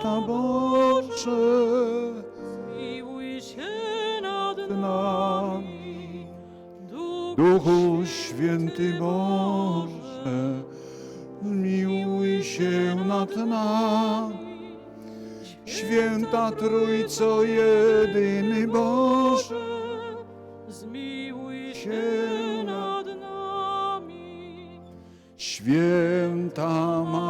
świata Boże, Zmiłuj się nad nami. Duchu, Święty Boże, zmiłuj się nad nami. Święta Trójco, jedyny Boże, zmiłuj się nad nami. Święta Maryjo,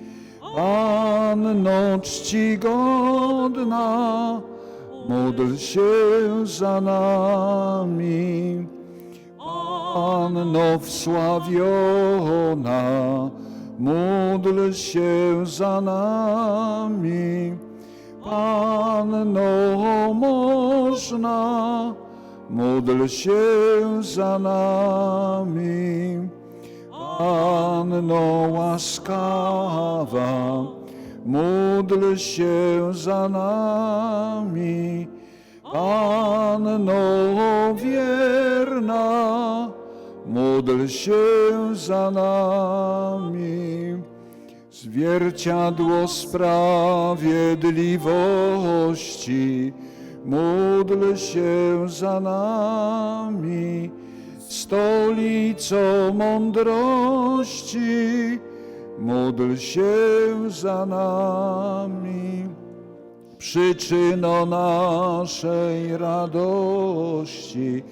Panno czcigodna, módl się za nami. Panno wsławiona, módl się za nami. Panno można, módl się za nami. Panno łaskawa, módl się za nami. Panno wierna, módl się za nami. Zwierciadło sprawiedliwości, módl się za nami. Stolico mądrości, módl się za nami. Przyczyno naszej radości,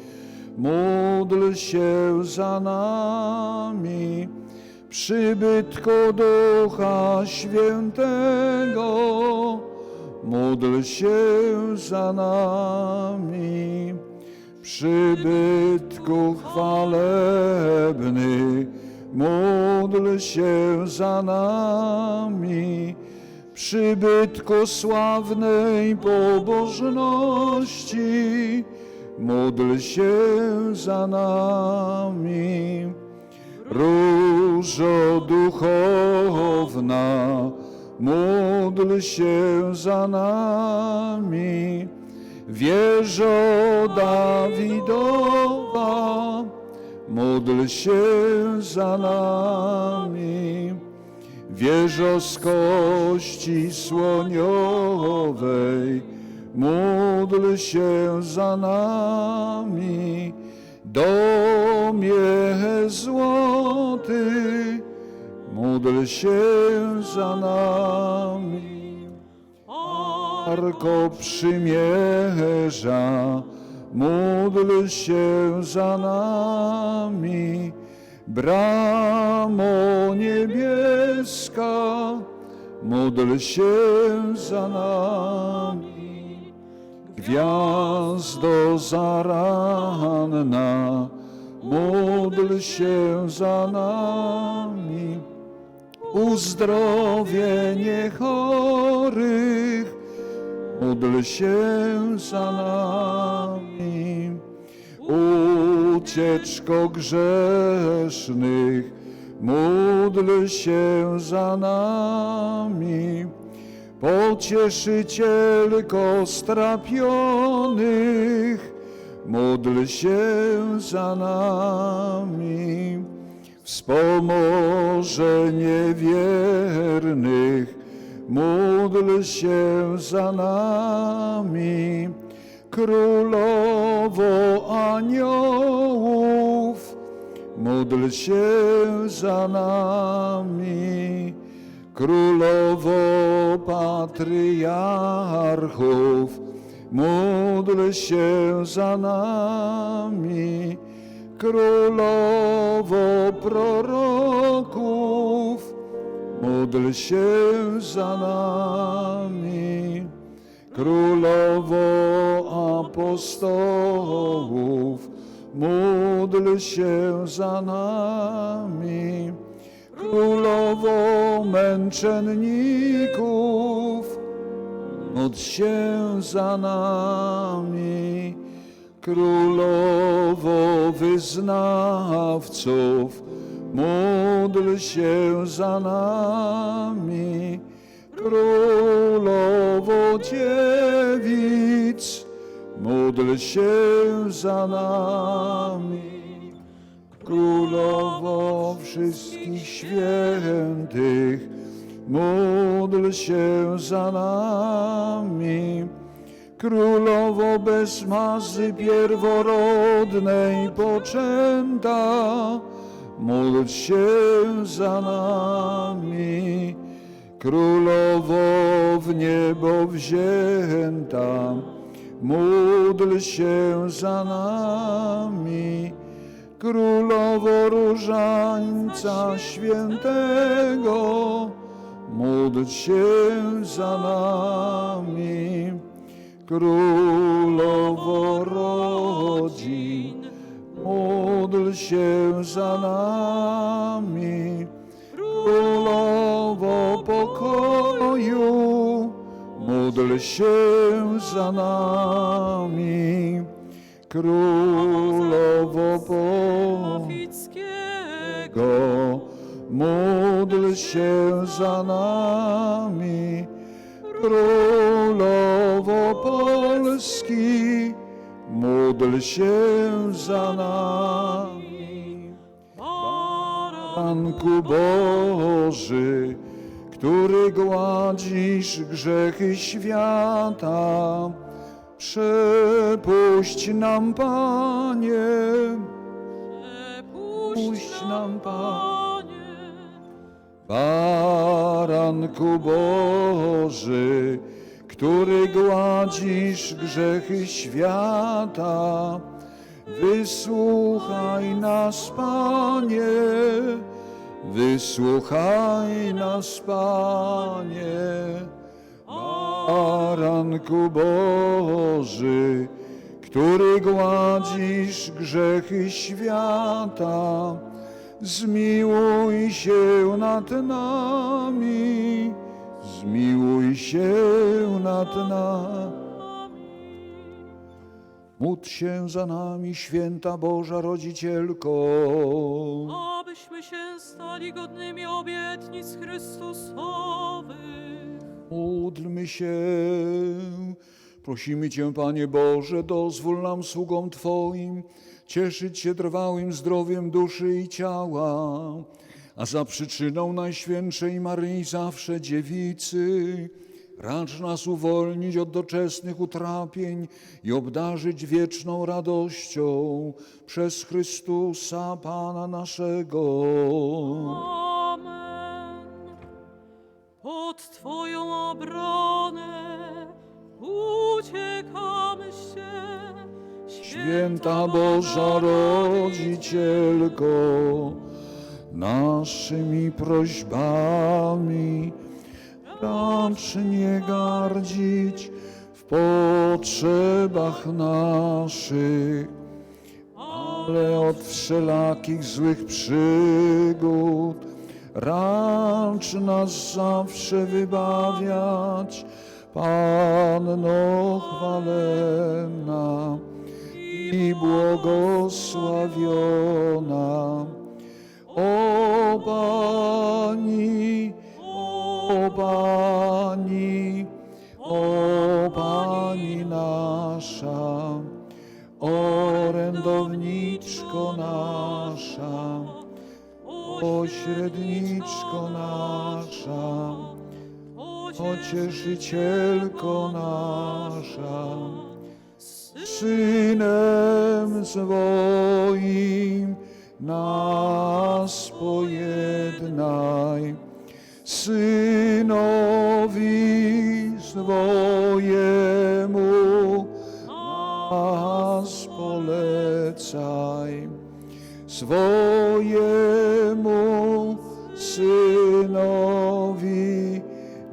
módl się za nami. Przybytku Ducha Świętego, módl się za nami. Przybytku chwalebny, módl się za nami. Przybytku sławnej pobożności, módl się za nami. Różo duchowna, módl się za nami. Wieżo Dawidowa, módl się za nami. Wieżo z kości słoniowej, módl się za nami. Domie złoty, módl się za nami. Arko przymierza, módl się za nami. Bramo niebieska, módl się za nami. Gwiazdo zaranna, módl się za nami. Uzdrowienie chorych, módl się za nami. Ucieczko grzesznych, módl się za nami. Pocieszycielko strapionych, módl się za nami. Wspomoże niewiernych, módl się za nami. Królowo aniołów, módl się za nami. Królowo patriarchów, módl się za nami. Królowo proroków, módl się za nami. Królowo apostołów, módl się za nami. Królowo męczenników, módl się za nami. Królowo wyznawców, módl się za nami. Królowo dziewic, módl się za nami. Królowo wszystkich świętych, módl się za nami. Królowo bez mazy pierworodnej poczęta, módl się za nami. Królowo w niebo wzięta, módl się za nami. Królowo Różańca Świętego, módl się za nami. Królowo rodzin, módl się za nami. Królowo pokoju, módl się za nami. Królowo Ofickiego, Go, módl się za nami. Królowo Polski, módl się za nami. Panku Boży, który gładzisz grzechy świata, przepuść nam, Panie, Puść nam, Panie, Baranku Boży, który gładzisz grzechy świata, wysłuchaj nas, Panie, wysłuchaj nas, Panie. Baranku Boży, który gładzisz grzechy świata, zmiłuj się nad nami, zmiłuj się nad nami. Módl się za nami, święta Boża Rodzicielko. abyśmy się stali godnymi obietnic Chrystusowych. Módlmy się. Prosimy Cię, Panie Boże, dozwól nam sługom Twoim cieszyć się trwałym zdrowiem duszy i ciała, a za przyczyną Najświętszej Maryi zawsze dziewicy, racz nas uwolnić od doczesnych utrapień i obdarzyć wieczną radością przez Chrystusa Pana naszego. Amen. Pod Twoją obronę uciekamy się. Święta Boża Rodzicielko, naszymi prośbami racz nie gardzić w potrzebach naszych, ale od wszelakich złych przygód racz nas zawsze wybawiać, Panno chwalebna i błogosławiona. O Pani, o Pani, o Pani nasza, orędowniczko nasza, pośredniczko nasza, pocieszycielko nasza. Synem swoim nas pojednaj, Synowi swojemu nas polecaj, swojemu Synowi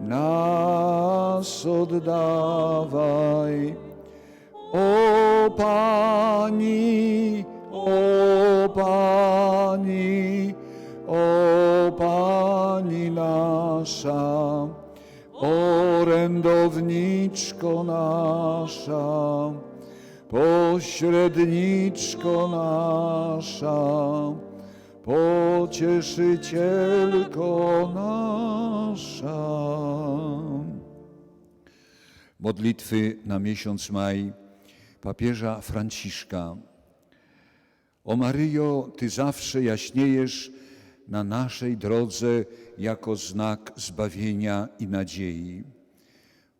nas oddawaj. O Pani, o Pani, o Pani nasza, orędowniczko nasza, pośredniczko nasza, pocieszycielko nasza. Modlitwy na miesiąc maj papieża Franciszka. O Maryjo, Ty zawsze jaśniejesz na naszej drodze jako znak zbawienia i nadziei.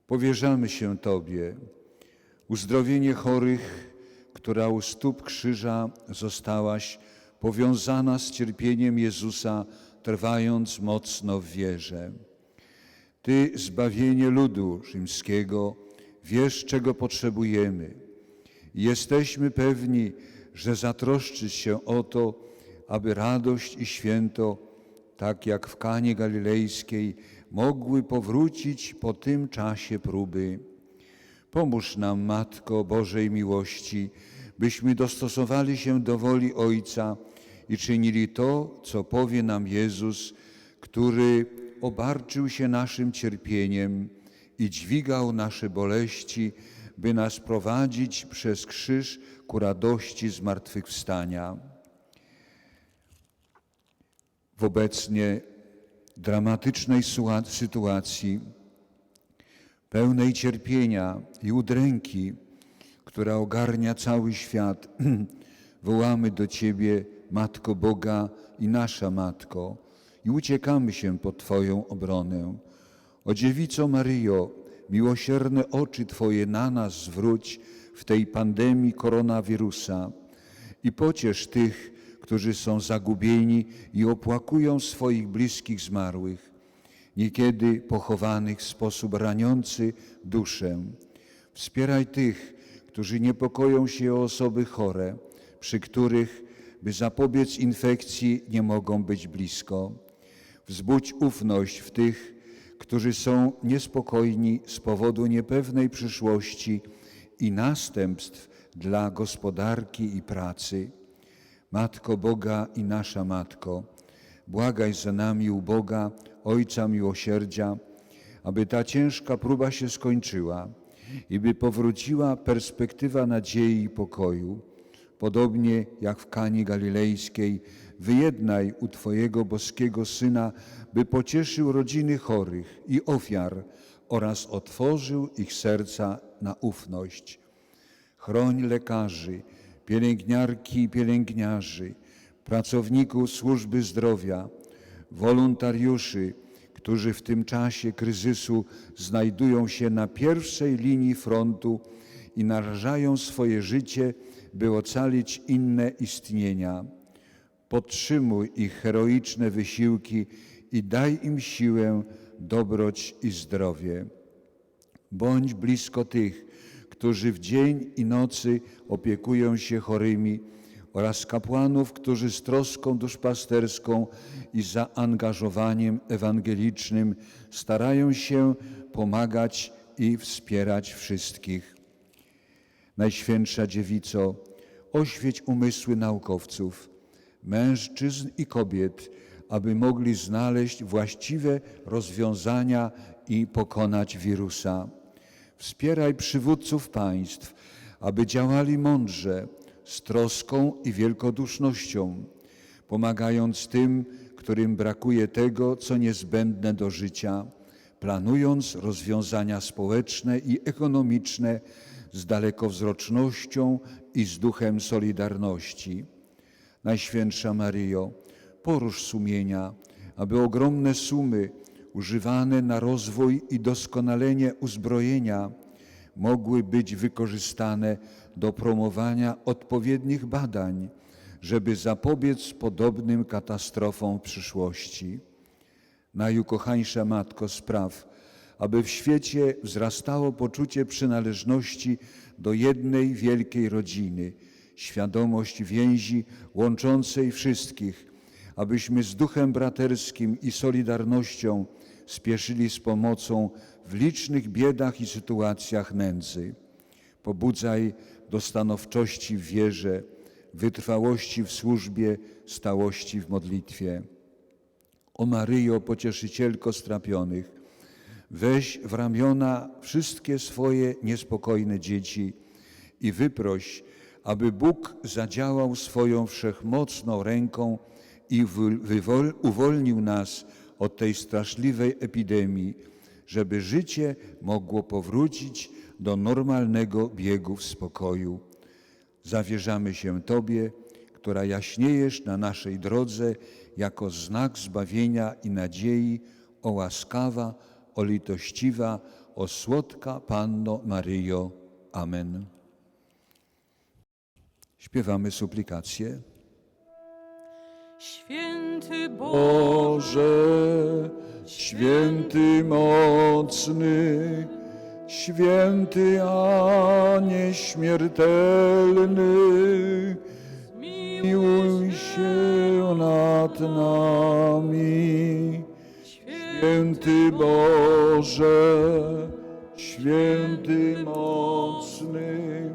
Powierzamy się Tobie. Uzdrowienie chorych, która u stóp krzyża zostałaś powiązana z cierpieniem Jezusa, trwając mocno w wierze. Ty, zbawienie ludu rzymskiego, wiesz, czego potrzebujemy. Jesteśmy pewni, że zatroszczysz się o to, aby radość i święto, tak jak w Kanie Galilejskiej, mogły powrócić po tym czasie próby. Pomóż nam, Matko Bożej miłości, byśmy dostosowali się do woli Ojca i czynili to, co powie nam Jezus, który obarczył się naszym cierpieniem i dźwigał nasze boleści, by nas prowadzić przez krzyż ku radości zmartwychwstania. w obecnie dramatycznej sytuacji, pełnej cierpienia i udręki, która ogarnia cały świat, wołamy do Ciebie, Matko Boga i nasza Matko, i uciekamy się pod Twoją obronę. O Dziewico Maryjo, miłosierne oczy Twoje na nas zwróć w tej pandemii koronawirusa i pociesz tych, którzy są zagubieni i opłakują swoich bliskich zmarłych, niekiedy pochowanych w sposób raniący duszę. Wspieraj tych, którzy niepokoją się o osoby chore, przy których, by zapobiec infekcji, nie mogą być blisko. Wzbudź ufność w tych, którzy są niespokojni z powodu niepewnej przyszłości i następstw dla gospodarki i pracy. Matko Boga i nasza Matko, błagaj za nami u Boga, Ojca Miłosierdzia, aby ta ciężka próba się skończyła i by powróciła perspektywa nadziei i pokoju. Podobnie jak w Kani Galilejskiej, wyjednaj u Twojego boskiego Syna, by pocieszył rodziny chorych i ofiar oraz otworzył ich serca na ufność. Chroń lekarzy, pielęgniarki i pielęgniarzy, pracowników służby zdrowia, wolontariuszy, którzy w tym czasie kryzysu znajdują się na pierwszej linii frontu i narażają swoje życie, by ocalić inne istnienia. Podtrzymuj ich heroiczne wysiłki i daj im siłę, dobroć i zdrowie. Bądź blisko tych, którzy w dzień i nocy opiekują się chorymi oraz kapłanów, którzy z troską duszpasterską i zaangażowaniem ewangelicznym starają się pomagać i wspierać wszystkich. Najświętsza Dziewico, oświeć umysły naukowców, mężczyzn i kobiet, aby mogli znaleźć właściwe rozwiązania i pokonać wirusa. Wspieraj przywódców państw, aby działali mądrze, z troską i wielkodusznością, pomagając tym, którym brakuje tego, co niezbędne do życia, planując rozwiązania społeczne i ekonomiczne z dalekowzrocznością i z duchem solidarności. Najświętsza Maryjo, porusz sumienia, aby ogromne sumy używane na rozwój i doskonalenie uzbrojenia mogły być wykorzystane do promowania odpowiednich badań, żeby zapobiec podobnym katastrofom w przyszłości. Najukochańsza Matko, spraw, aby w świecie wzrastało poczucie przynależności do jednej wielkiej rodziny, świadomość więzi łączącej wszystkich, abyśmy z duchem braterskim i solidarnością spieszyli z pomocą w licznych biedach i sytuacjach nędzy. Pobudzaj do stanowczości w wierze, wytrwałości w służbie, stałości w modlitwie. O Maryjo, pocieszycielko strapionych, weź w ramiona wszystkie swoje niespokojne dzieci i wyproś, aby Bóg zadziałał swoją wszechmocną ręką i uwolnił nas od tej straszliwej epidemii, żeby życie mogło powrócić do normalnego biegu w spokoju. Zawierzamy się Tobie, która jaśniejesz na naszej drodze jako znak zbawienia i nadziei, o łaskawa, o litościwa, o słodka Panno Maryjo. Amen. Śpiewamy suplikację. Święty Boże, święty mocny, święty a nieśmiertelny, miłuj się nad nami. Święty Boże, święty mocny,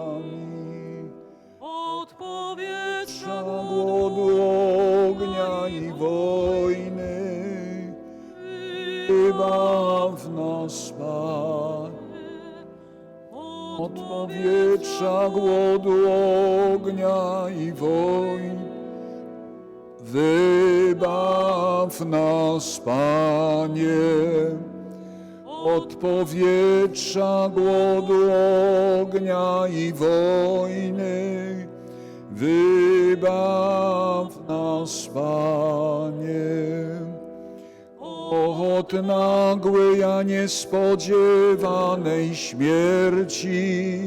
Wybaw nas, Panie. Od powietrza, głodu, ognia i wojny, wybaw nas, Panie. Od powietrza, głodu, ognia i wojny, wybaw nas, Panie. Od nagłej, a niespodziewanej śmierci,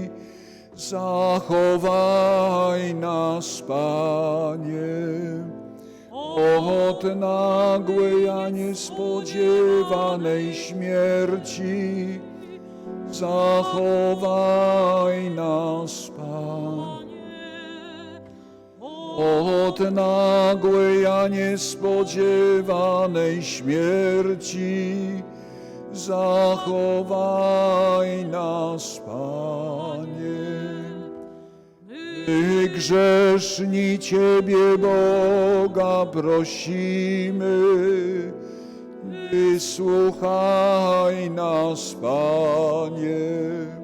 zachowaj nas, Panie. Od nagłej, a niespodziewanej śmierci, zachowaj nas, Panie. Od nagłej, a niespodziewanej śmierci, zachowaj nas, Panie. My grzeszni Ciebie, Boga, prosimy, wysłuchaj nas, Panie.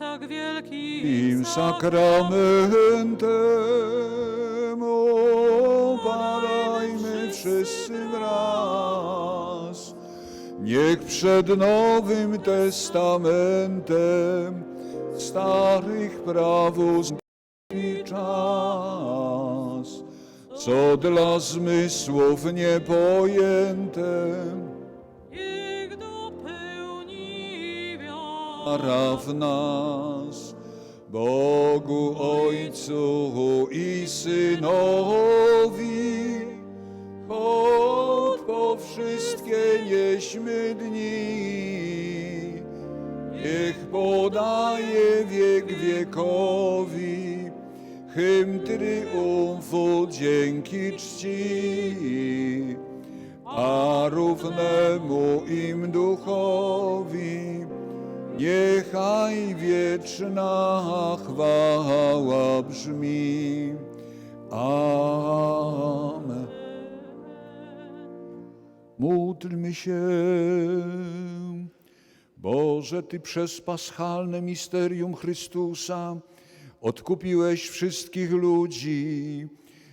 Tak wielkim sakramentem opadajmy wszyscy wraz. Niech przed Nowym Testamentem starych zgubi czas, co dla zmysłów niepojęte wiara. nas, Bogu Ojcu i Synowi, choć po wszystkie nieśmy dni. Niech podaje wiek wiekowi, hymn triumfu dzięki czci, a równemu im duchowi, niechaj wieczna chwała brzmi. Amen. Módlmy się. Boże, Ty przez paschalne misterium Chrystusa odkupiłeś wszystkich ludzi.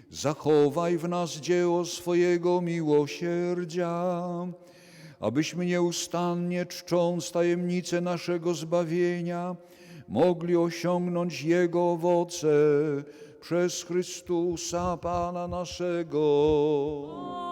Zachowaj w nas dzieło swojego miłosierdzia, abyśmy nieustannie czcząc tajemnicę naszego zbawienia, mogli osiągnąć Jego owoce przez Chrystusa Pana naszego.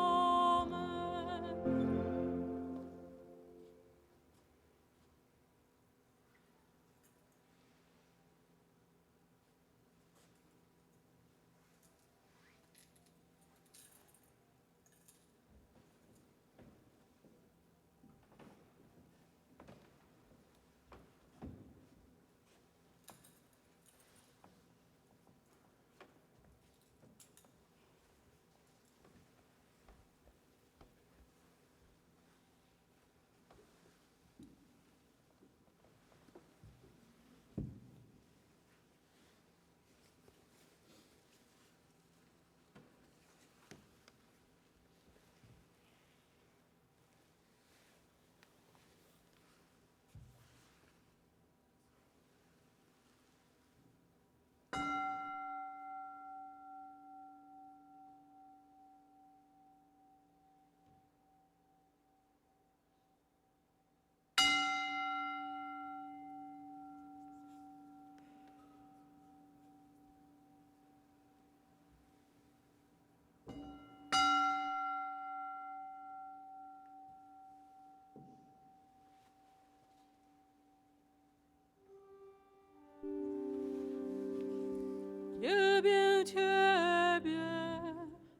Ciebie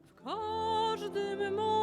w każdym momencie.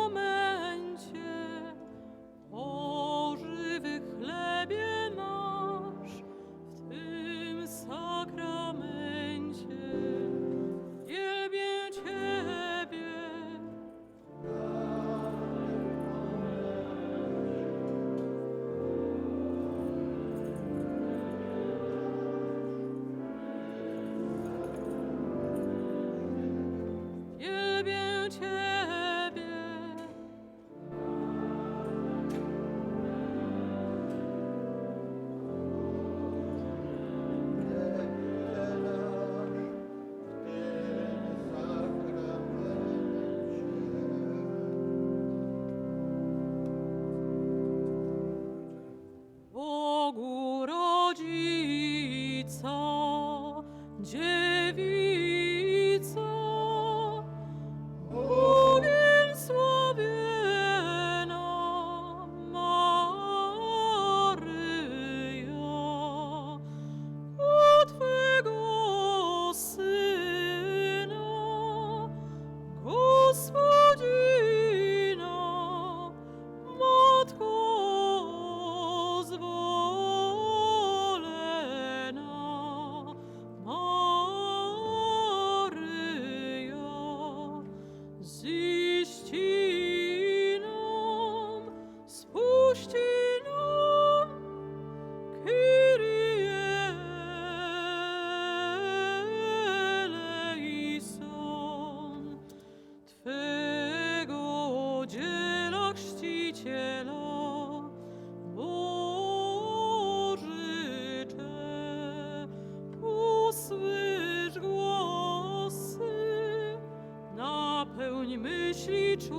ci